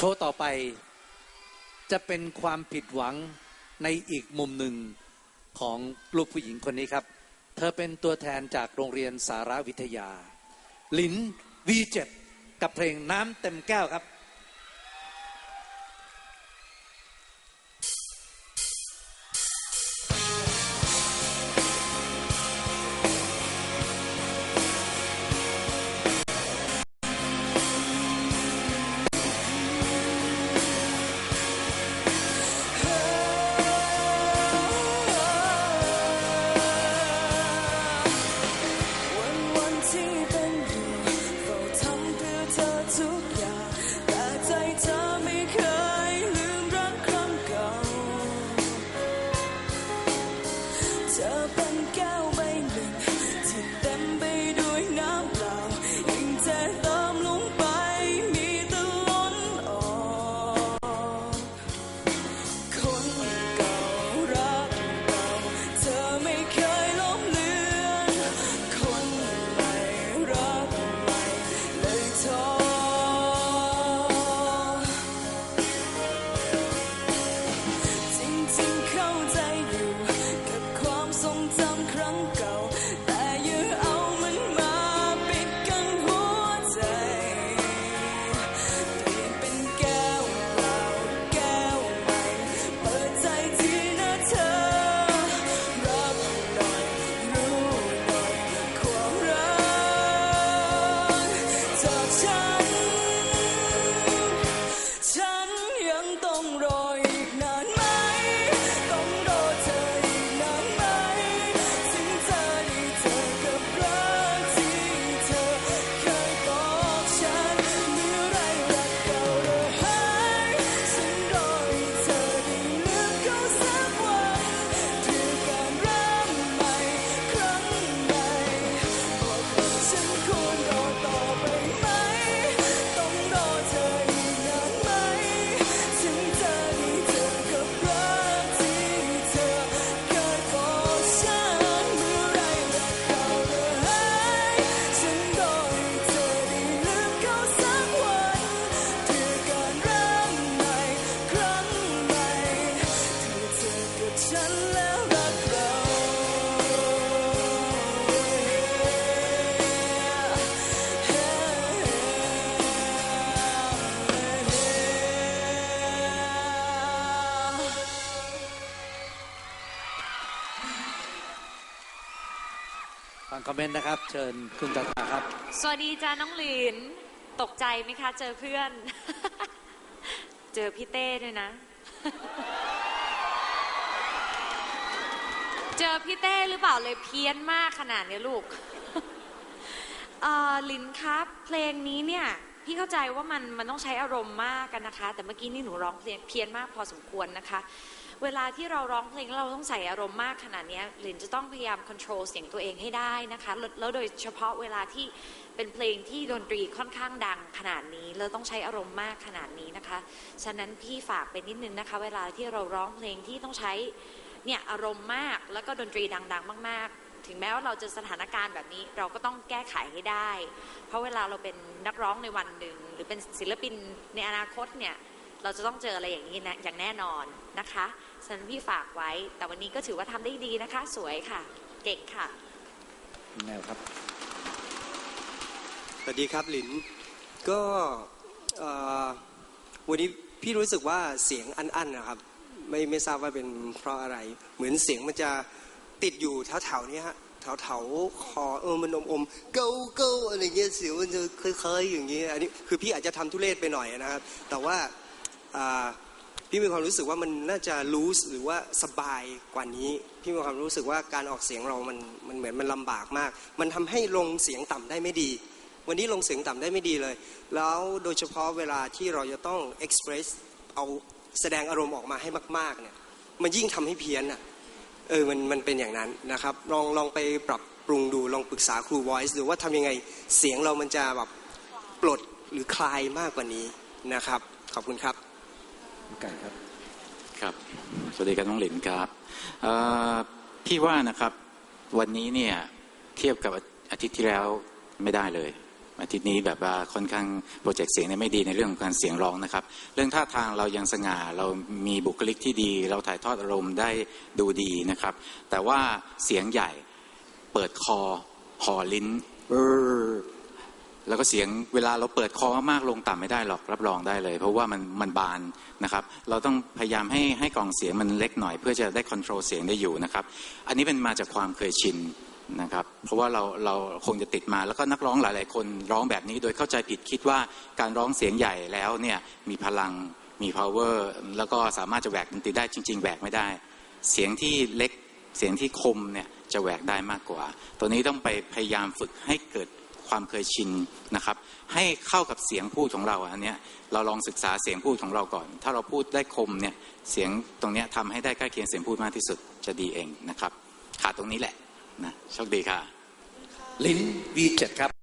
โชว์ต่อไป จะเป็นความผิดหวังในอีกมุมหนึ่งของลูกผู้หญิงคนนี้ครับ เธอเป็นตัวแทนจากโรงเรียนสารวิทยา ลินวีเจ็บกับเพลงน้ำเต็มแก้วครับ ฟังคอมเมนต์นะครับ เชิญคุณตาตาครับ สวัสดีจ้าน้องหลิน ตกใจไหมคะ เจอเพื่อน เจอพี่เต้ด้วยนะ เจอพี่เต้หรือเปล่าเลยเพี้ยนมากขนาดนี้ลูกเออลินครับ เพลงนี้เนี่ยพี่เข้าใจว่ามันมันต้องใช้อารมณ์มากกันนะคะ แต่เมื่อกี้นี่หนูร้องเพลงเพี้ยนมากพอสมควรนะคะ เวลาที่เราร้องเพลงแล้วเราต้องใส่อารมณ์มากขนาดนี้ยลินจะต้องพยายามควบคุมเสียงตัวเองให้ได้นะคะแล้วโดยเฉพาะเวลาที่เป็นเพลงที่ดนตรีค่อนข้างดังขนาดนี้แล้วต้องใช้อารมณ์มากขนาดนี้นะคะ ฉะนั้นพี่ฝากไปนิดนึงนะคะ เวลาที่เราร้องเพลงที่ต้องใช้เนี่ยอารมณ์มากแล้วก็ดนตรีดัง ๆ มาก ๆถึงแม้ว่าเราจะสถานการณ์แบบนี้เราก็ต้องแก้ไขให้ได้ เพราะเวลาเราเป็นนักร้องในวันหนึ่ง หรือเป็นศิลปินในอนาคตเนี่ย เราจะต้องเจออะไรอย่างนี้นะอย่างแน่นอนนะคะ ฉะนั้นพี่ฝากไว้ แต่วันนี้ก็ถือว่าทำได้ดีนะคะ สวยค่ะ เก่งค่ะแมวครับสวัสดีครับหลินก็วันนี้พี่รู้สึกว่าเสียงอันๆนะครับ ไม่ไม่ทราบว่าเป็นเพราะอะไร เหมือนเสียงมันจะติดอยู่แถวๆนี้ฮะแถวๆคอเออมันอมอมๆเก้าเก้าอะไรเงี้ยเสียงมันจะเคยๆอย่างเงี้ยอันนี้คือพี่อาจจะทำทุเรศไปหน่อยนะครับ แต่ว่าอ่า พี่มีความรู้สึกว่ามันน่าจะรู้หรือว่าสบายกว่านี้ พี่มีความรู้สึกว่าการออกเสียงเรามันมันเหมือนมันลำบากมาก มันทำให้ลงเสียงต่ำได้ไม่ดี วันนี้ลงเสียงต่ำได้ไม่ดีเลย แล้วโดยเฉพาะเวลาที่เราจะต้อง express เอาแสดงอารมณ์ออกมาให้มาก ๆเนี่ยมันยิ่งทำให้เพี้ยนอะเออมันมันเป็นอย่างนั้นนะครับ ลองลองไปปรับปรุงดูลองปรึกษาครู voice ดูว่าทำยังไงเสียงเรามันจะแบบปลดหรือคลายมากกว่านี้นะครับ ขอบคุณครับ ไก่ครับ ครับ สวัสดีครับน้องหลินครับพี่ว่านะครับวันนี้เนี่ยเทียบกับอาทิตย์ที่แล้วไม่ได้เลย อาทิตย์นี้แบบว่าค่อนข้างโปรเจกต์เสียงเนี่ยไม่ดีในเรื่องของการเสียงร้องนะครับ เรื่องท่าทางเรายังสง่าเรามีบุคลิกที่ดี เราถ่ายทอดอารมณ์ได้ดูดีนะครับ แต่ว่าเสียงใหญ่เปิดคอห่อลิ้นเออ แล้วก็เสียงเวลาเราเปิดคอมากๆลงต่ำไม่ได้หรอกรับรองได้เลย เพราะว่ามันมันบานนะครับ เราต้องพยายามให้ให้กล่องเสียงมันเล็กหน่อย เพื่อจะได้คอนโทรลเสียงได้อยู่นะครับ อันนี้เป็นมาจากความเคยชินนะครับ เพราะว่าเราเราคงจะติดมาแล้วก็นักร้องหลาย ๆ คนร้องแบบนี้โดยเข้าใจผิดคิดว่าการร้องเสียงใหญ่แล้วเนี่ยมีพลังมี power แล้วก็สามารถจะแหวกดนตรีได้จริง ๆแหวกไม่ได้ เสียงที่เล็กเสียงที่คมเนี่ยจะแหวกได้มากกว่า ตัวนี้ต้องไปพยายามฝึกให้เกิด ความเคยชินนะครับ ให้เข้ากับเสียงพูดของเราอันเนี้ยเราลองศึกษาเสียงพูดของเราก่อน ถ้าเราพูดได้คมเนี่ยเสียงตรงเนี้ยทำให้ได้ใกล้เคียงเสียงพูดมากที่สุดจะดีเองนะครับขาดตรงนี้แหละนะโชคดีค่ะ ลิ้น V7 ครับ